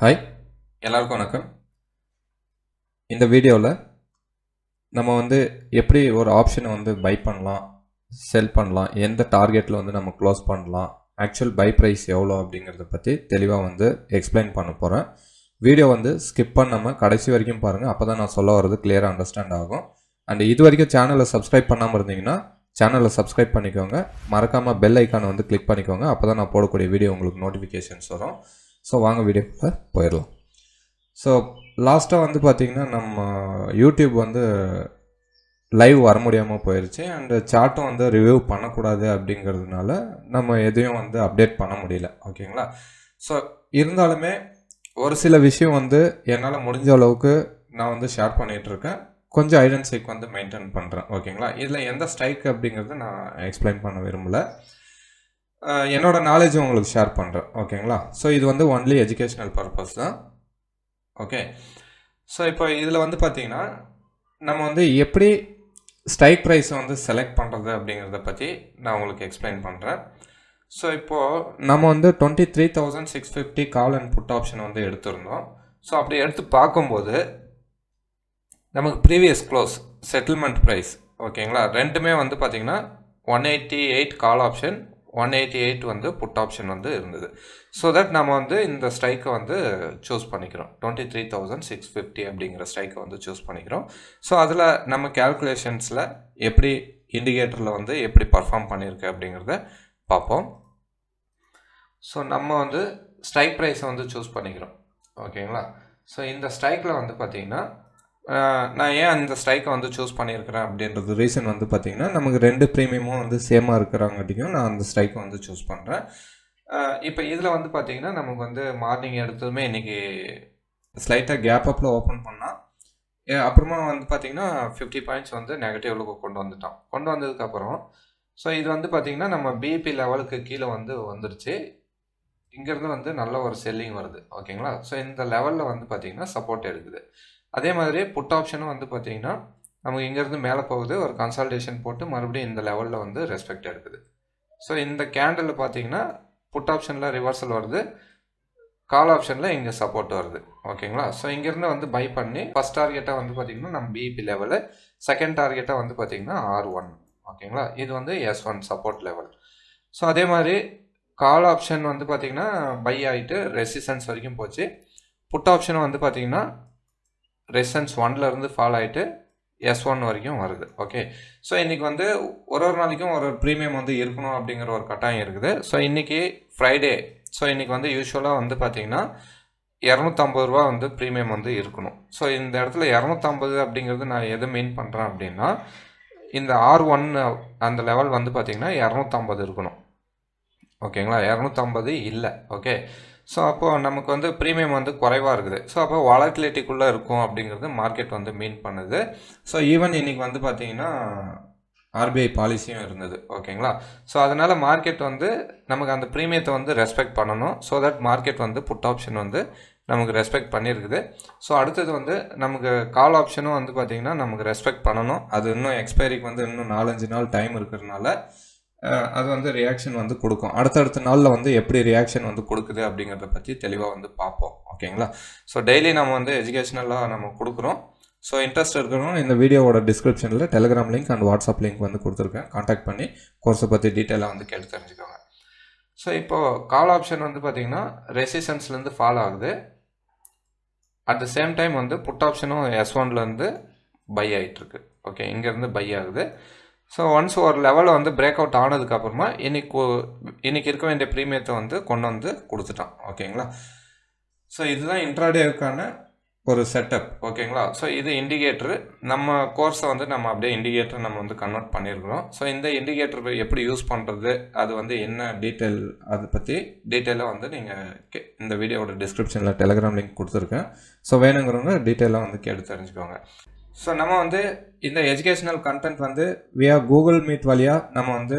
Hi எல்லாருக்கும் வணக்கம். இந்த வீடியோவில் நம்ம வந்து எப்படி ஒரு ஆப்ஷனை வந்து பை பண்ணலாம் செல் பண்ணலாம் எந்த டார்கெட்டில் வந்து நம்ம க்ளோஸ் பண்ணலாம் ஆக்சுவல் பை ப்ரைஸ் எவ்வளோ அப்படிங்கிறத பற்றி தெளிவாக வந்து எக்ஸ்பிளைன் பண்ண போகிறேன் வீடியோ வந்து ஸ்கிப் பண்ணாமல் கடைசி வரைக்கும் பாருங்கள் அப்போ தான் நான் சொல்ல வர்றது கிளியராக அண்டர்ஸ்டாண்ட் ஆகும். அண்ட் இது வரைக்கும் சேனலை சப்ஸ்கிரைப் பண்ணாமல் இருந்தீங்கன்னா சேனலை சப்ஸ்கிரைப் பண்ணிக்கோங்க. மறக்காமல் பெல் ஐக்கானை வந்து கிளிக் பண்ணிக்கோங்க அப்போ தான் நான் போடக்கூடிய வீடியோ உங்களுக்கு நோட்டிஃபிகேஷன்ஸ் வரும். ஸோ வாங்க வீடியோக்குள்ளே போயிடலாம். ஸோ லாஸ்ட்டாக வந்து பார்த்திங்கன்னா நம்ம யூடியூப் வந்து லைவ் வர முடியாமல் போயிடுச்சு அண்டு சார்ட்டும் வந்து ரிவ்யூ பண்ணக்கூடாது அப்படிங்கிறதுனால நம்ம எதையும் வந்து அப்டேட் பண்ண முடியல. ஓகேங்களா ஸோ இருந்தாலுமே ஒரு சில விஷயம் வந்து என்னால் முடிஞ்ச அளவுக்கு நான் வந்து ஷேர் பண்ணிகிட்ருக்கேன் கொஞ்சம் ஐடென்சிக்கு வந்து மெயின்டைன் பண்ணுறேன் ஓகேங்களா இதில் எந்த ஸ்ட்ரைக் அப்படிங்கிறது நான் எக்ஸ்பிளைன் பண்ண விரும்பலை. என்னோட நாலேஜ் உங்களுக்கு ஷேர் பண்ணுறேன் ஓகேங்களா ஸோ இது வந்து ஒன்லி எஜுகேஷ்னல் பர்பஸ் தான். ஓகே ஸோ இப்போ இதில் வந்து பார்த்தீங்கன்னா நம்ம வந்து எப்படி ஸ்ட்ரைக் ப்ரைஸை வந்து செலக்ட் பண்ணுறது அப்படிங்கிறத பற்றி நான் உங்களுக்கு எக்ஸ்பிளைன் பண்ணுறேன் ஸோ இப்போது நம்ம வந்து twenty three thousand six fifty call and put option வந்து எடுத்திருந்தோம். ஸோ அப்படி எடுத்து பார்க்கும்போது நமக்கு ப்ரீவியஸ் க்ளோஸ் செட்டில்மெண்ட் ப்ரைஸ் ஓகேங்களா ரெண்டுமே வந்து பார்த்திங்கன்னா one eighty eight call option one eighty eight வந்து புட் ஆப்ஷன் வந்து இருந்தது. ஸோ தட் நம்ம வந்து இந்த ஸ்ட்ரைக்கை வந்து சூஸ் பண்ணிக்கிறோம். Twenty three thousand six fifty அப்படிங்கிற ஸ்ட்ரைக்கை வந்து சூஸ் பண்ணிக்கிறோம். ஸோ அதில் நம்ம கேல்குலேஷன்ஸில் எப்படி இண்டிகேட்டரில் வந்து எப்படி பர்ஃபார்ம் பண்ணியிருக்கு அப்படிங்கிறத பார்ப்போம். ஸோ நம்ம வந்து ஸ்ட்ரைக் ப்ரைஸை வந்து சூஸ் பண்ணிக்கிறோம். ஓகேங்களா ஸோ இந்த ஸ்ட்ரைக்கில் வந்து பார்த்திங்கன்னா நான் ஏன் அந்த ஸ்ட்ரைக்கை வந்து சூஸ் பண்ணியிருக்கிறேன் அப்படின்றது ரீசன் வந்து பார்த்திங்கன்னா நமக்கு ரெண்டு ப்ரீமியமும் வந்து சேமாக இருக்கிறாங்கட்டியும் நான் அந்த ஸ்ட்ரைக்கை வந்து சூஸ் பண்ணுறேன் இப்போ இதில் வந்து பார்த்திங்கன்னா நமக்கு வந்து மார்னிங் எடுத்ததுமே இன்றைக்கி ஸ்லைட்டாக கேப் அப்பில் ஓப்பன் பண்ணால் அப்புறமா வந்து பார்த்திங்கன்னா ஃபிஃப்டி பாயிண்ட்ஸ் வந்து நெகட்டிவ்லுக்கு கொண்டு வந்துட்டோம். கொண்டு வந்ததுக்கப்புறம் ஸோ இது வந்து பார்த்திங்கன்னா நம்ம பிபி லெவலுக்கு கீழே வந்து வந்துருச்சு. இங்கேருந்து வந்து நல்ல ஒரு செல்லிங் வருது. ஓகேங்களா? ஸோ இந்த லெவலில் வந்து பார்த்திங்கன்னா சப்போர்ட் எடுக்குது. அதே மாதிரி புட் ஆப்ஷனும் வந்து பார்த்தீங்கன்னா நமக்கு இங்கேருந்து மேலே போகுது ஒரு கன்சல்டேஷன் போட்டு மறுபடியும் இந்த லெவலில் வந்து ரெஸ்பெக்ட் எடுக்குது. ஸோ இந்த கேண்டில் பார்த்தீங்கன்னா புட் ஆப்ஷனில் ரிவர்சல் வருது கால் ஆப்ஷனில் இங்கே சப்போர்ட் வருது. ஓகேங்களா ஸோ இங்கேருந்து வந்து பை பண்ணி ஃபஸ்ட் டார்கெட்டாக வந்து பார்த்திங்கன்னா நம்ம பிபி லெவலு செகண்ட் டார்கெட்டாக வந்து பார்த்திங்கன்னா ஆர் ஒன் ஓகேங்களா இது வந்து S one support level so அதே மாதிரி கால் ஆப்ஷன் வந்து பார்த்திங்கன்னா பை ஆகிட்டு ரெசிஸ்டன்ஸ் வரைக்கும் போச்சு. புட் ஆப்ஷன் வந்து பார்த்திங்கன்னா ரெசிஸ்டன்ஸ் ஒன்லேருந்து ஃபால் ஆகிட்டு எஸ் ஒன் வரைக்கும் வருது. ஓகே ஸோ இன்றைக்கி வந்து ஒரு ஒரு நாளைக்கும் ஒரு ஒரு ப்ரீமியம் வந்து இருக்கணும் அப்படிங்கிற ஒரு கட்டாயம் இருக்குது. ஸோ இன்றைக்கி ஃப்ரைடே ஸோ இன்றைக்கி வந்து யூஸ்வலாக வந்து பார்த்திங்கன்னா இரநூத்தம்பது ரூபா வந்து ப்ரீமியம் வந்து இருக்கணும். ஸோ இந்த இடத்துல இரநூத்தம்பது அப்படிங்கிறது நான் எது மீன் பண்ணுறேன் அப்படின்னா இந்த ஆர் ஒன் அந்த லெவல் வந்து பார்த்திங்கன்னா இரநூத்தம்பது இருக்கணும். ஓகேங்களா இரநூத்தம்பது இல்லை. ஓகே ஸோ அப்போது நமக்கு வந்து ப்ரீமியம் வந்து குறைவாக இருக்குது. ஸோ அப்போ வாலட்டிலிட்டிக்குள்ளே இருக்கும் அப்படிங்கிறது மார்க்கெட் வந்து மீன் பண்ணுது. ஸோ ஈவன் இன்னைக்கு வந்து பார்த்தீங்கன்னா ஆர்பிஐ பாலிசியும் இருந்தது. ஓகேங்களா ஸோ அதனால் மார்க்கெட் வந்து நமக்கு அந்த ப்ரீமியத்தை வந்து ரெஸ்பெக்ட் பண்ணணும். ஸோ தட் மார்க்கெட் வந்து புட் ஆப்ஷன் வந்து நமக்கு ரெஸ்பெக்ட் பண்ணியிருக்குது ஸோ அடுத்தது வந்து நமக்கு கால் ஆப்ஷனும் வந்து பார்த்திங்கன்னா நமக்கு ரெஸ்பெக்ட் பண்ணணும். அது இன்னும் எக்ஸ்பைரிக்கு வந்து இன்னும் நாலஞ்சு நாள் டைம் இருக்கிறதுனால அது வந்து ரியாக்ஷன் வந்து கொடுக்கும். அடுத்தடுத்த நாளில் வந்து எப்படி ரியாக்ஷன் வந்து கொடுக்குது அப்படிங்கிறத பற்றி தெளிவாக வந்து பார்ப்போம். ஓகேங்களா ஸோ டெய்லி நம்ம வந்து எஜுகேஷ்னலாக நம்ம கொடுக்குறோம். ஸோ இன்ட்ரெஸ்ட் இருக்கிறவங்க இந்த வீடியோவோட டிஸ்கிரிப்ஷனில் Telegram link and WhatsApp link வந்து கொடுத்துருக்கேன். காண்டாக்ட் பண்ணி கோர்ஸை பற்றி டீட்டெயிலாக வந்து கேட்டு தெரிஞ்சுக்கோங்க. ஸோ இப்போது கால் ஆப்ஷன் வந்து பார்த்திங்கன்னா ரெசிஸ்டன்ஸ்லேருந்து ஃபால் ஆகுது. அட் த சேம் டைம் வந்து புட் ஆப்ஷனும் எஸ் ஒன்லேருந்து பை ஆகிட்டுருக்கு ஓகே இங்கேருந்து பை ஆகுது. ஸோ ஒன்ஸ் ஒரு லெவலில் வந்து பிரேக் அவுட் ஆனதுக்கப்புறமா இன்னைக்கு இன்றைக்கி இன்னைக்கு இருக்க வேண்டிய ப்ரீமியத்தை வந்து கொண்டு வந்து கொடுத்துட்டான். ஓகேங்களா? ஸோ இதுதான் இன்ட்ராடேவுக்கான ஒரு செட்டப் ஓகேங்களா? ஸோ இது இண்டிகேட்டரு நம்ம கோர்ஸை வந்து நம்ம அப்படியே இண்டிகேட்டர் நம்ம வந்து கன்வெர்ட் பண்ணியிருக்கிறோம். ஸோ இந்த இண்டிகேட்டர் எப்படி யூஸ் பண்ணுறது அது வந்து என்ன டீட்டெயில் அதை பற்றி டீட்டெயிலாக வந்து நீங்கள் இந்த வீடியோவோட டிஸ்கிரிப்ஷனில் டெலிகிராம் லிங்க் கொடுத்துருக்கேன். ஸோ வேணுங்கிறவங்க டீட்டெயிலாக வந்து கேட்டு தெரிஞ்சுக்கோங்க. ஸோ நம்ம வந்து இந்த எஜுகேஷ்னல் கண்டென்ட் வந்து வியா கூகுள் மீட் வழியாக நம்ம வந்து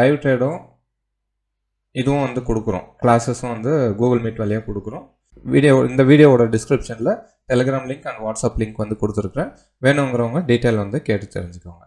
லைவ் ட்ரேடும் இதுவும் வந்து கொடுக்குறோம். கிளாஸஸும் வந்து கூகுள் மீட் வழியாக கொடுக்குறோம். வீடியோ இந்த வீடியோவோட டிஸ்கிரிப்ஷனில் Telegram link and WhatsApp link வந்து கொடுத்துருக்குறேன். வேணுங்கிறவங்க டீட்டெயில் வந்து கேட்டு தெரிஞ்சுக்கோங்க.